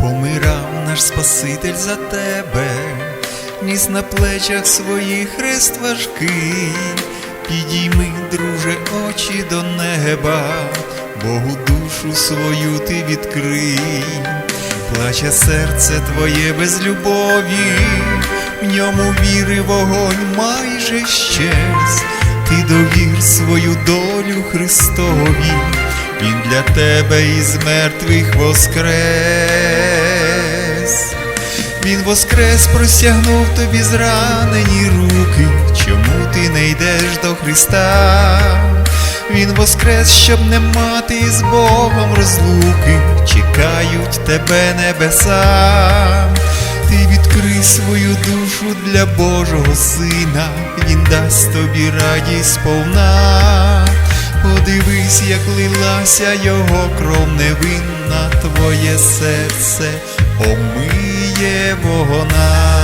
помирав наш Спаситель за тебе, ніс на плечах своїх хрест важкий, підійми, друже, очі до неба, Богу душу свою ти відкрий, плаче серце твоє без любові, в ньому віри вогонь майже щез, ти довір свою долю Христові. Він для тебе із мертвих воскрес, Він воскрес простягнув тобі зранені руки, чому ти не йдеш до Христа? Він воскрес, щоб не мати з Богом розлуки, чекають тебе небеса. Ти відкрий свою душу для Божого Сина, Він дасть тобі радість сповна. Подивись, як лилася його кров невинна, твоє серце омиє вогона.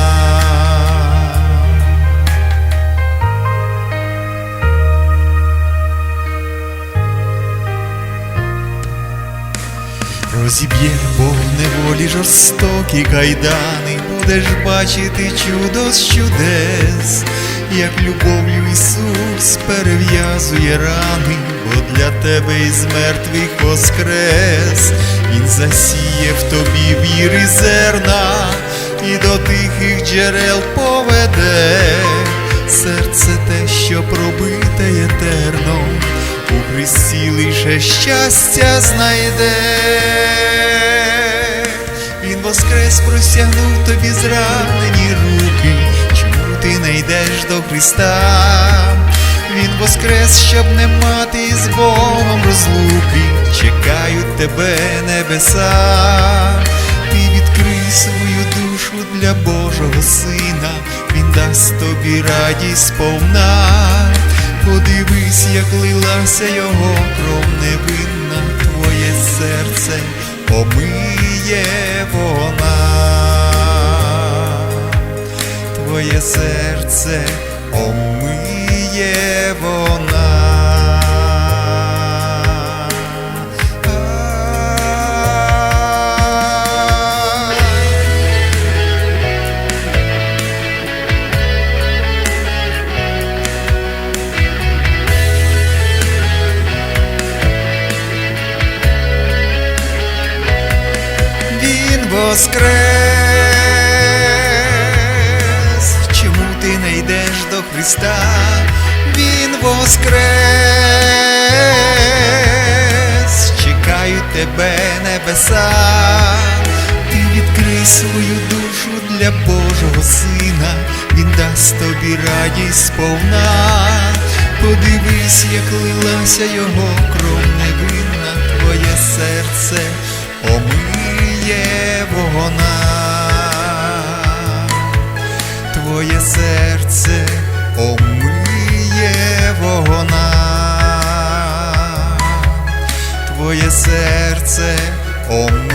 Розіб'є Бог неволі жорстокі кайдани, будеш бачити чудо з чудес, як любов'ю Ісус перев'язує рани, бо для тебе із мертвих воскрес, Він засіє в тобі віри зерна і до тихих джерел поведе, серце те, що пробите етерно, у Христі лише щастя знайде. Він воскрес простягнув тобі зранені руки, чому ти не йдеш до Христа? Воскрес, щоб не мати з Богом розлуки, чекають тебе небеса. Ти відкрий свою душу для Божого Сина, Він дасть тобі радість сповна. Подивись, як лилася його кров невинна, твоє серце омиє вона, твоє серце омиє вона. Воскрес, чому ти не йдеш до Христа? Він воскрес, чекають тебе небеса, ти відкрий свою душу для Божого Сина, Він дасть тобі радість сповна. Подивись, як лилася його кров. Невинна, твоє серце омиє вона, твоє серце омиє вона, твоє серце омиє